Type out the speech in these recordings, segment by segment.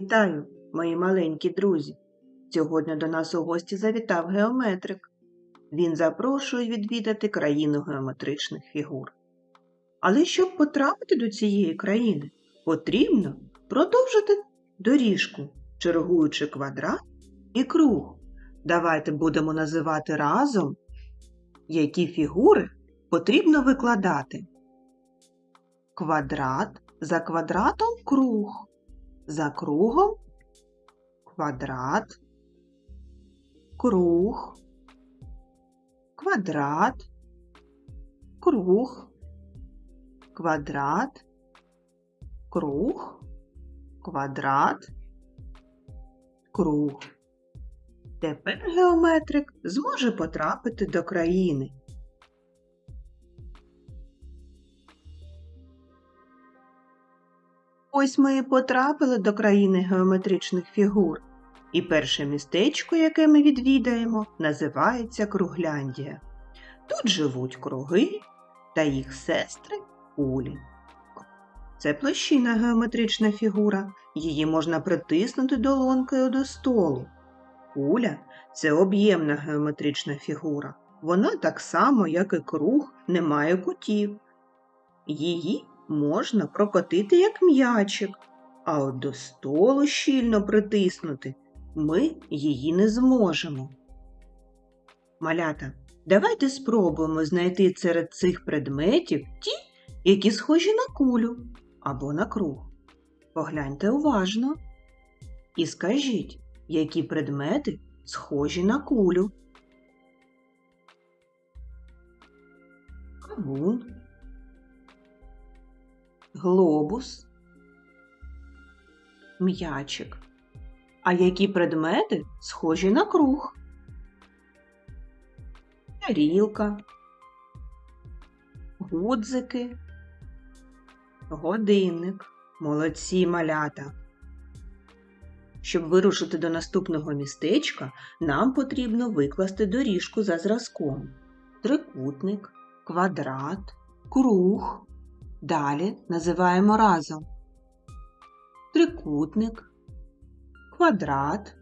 Вітаю, мої маленькі друзі! Сьогодні до нас у гості завітав геометрик. Він запрошує відвідати країну геометричних фігур. Але щоб потрапити до цієї країни, потрібно продовжити доріжку, чергуючи квадрат і круг. Давайте будемо називати разом, які фігури потрібно викладати. Квадрат за квадратом круг за кругом квадрат, круг, квадрат, круг, квадрат, круг, квадрат, круг. Тепер геометрик зможе потрапити до країни. Ось ми і потрапили до країни геометричних фігур. І перше містечко, яке ми відвідаємо, називається Кругляндія. Тут живуть круги та їх сестри кулі. Це площина геометрична фігура, її можна притиснути долонкою до столу. Куля це об'ємна геометрична фігура. Вона так само, як і круг, не має кутів. Її можна прокотити як м'ячик, а от до столу щільно притиснути ми її не зможемо. Малята, давайте спробуємо знайти серед цих предметів ті, які схожі на кулю або на круг. Погляньте уважно і скажіть, які предмети схожі на кулю. Кавун, глобус, м'ячик. А які предмети схожі на круг? Тарілка, гудзики, годинник, молодці малята. Щоб вирушити до наступного містечка, нам потрібно викласти доріжку за зразком. Трикутник, квадрат, круг. Далі називаємо разом трикутник, квадрат,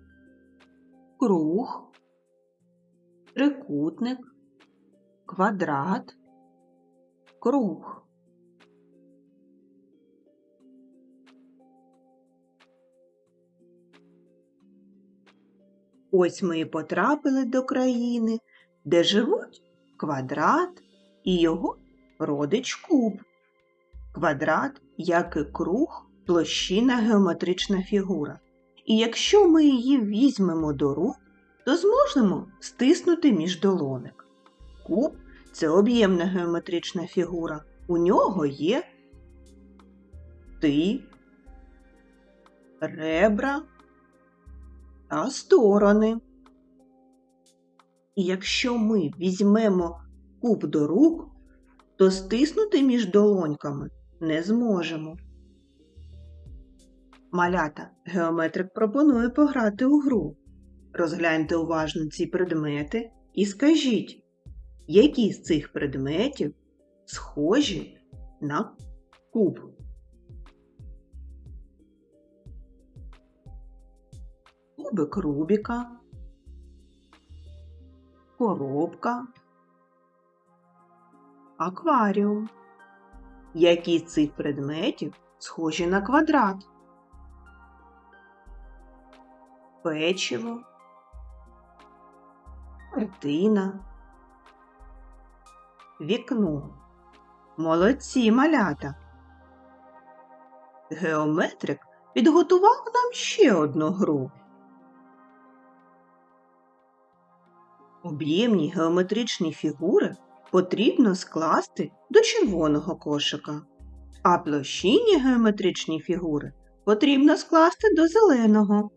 круг, трикутник, квадрат, круг. Ось ми і потрапили до країни, де живуть квадрат і його родич куб. Квадрат, як і круг, площина геометрична фігура. І якщо ми її візьмемо до рук, то зможемо стиснути між долоник. Куб це об'ємна геометрична фігура. У нього є ти, ребра та сторони. І якщо ми візьмемо куб до рук, то стиснути між долоньками не зможемо. Малята, геометрик пропонує пограти у гру. Розгляньте уважно ці предмети і скажіть, які з цих предметів схожі на куб. Кубик Рубіка, коробка, акваріум. Які з цих предметів схожі на квадрат? Печиво, картина, вікно. Молодці малята. Геометрик підготував нам ще одну гру. Об'ємні геометричні фігури потрібно скласти до червоного кошика, а площинні геометричні фігури потрібно скласти до зеленого.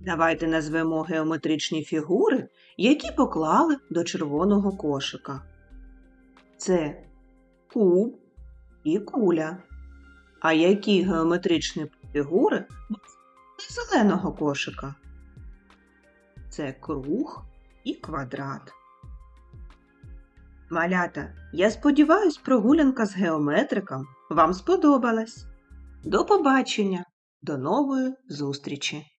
Давайте назвемо геометричні фігури, які поклали до червоного кошика. Це куб і куля. А які геометричні фігури зеленого кошика? це круг і квадрат. Малята, я сподіваюсь, прогулянка з геометриком вам сподобалась. До побачення, до нової зустрічі!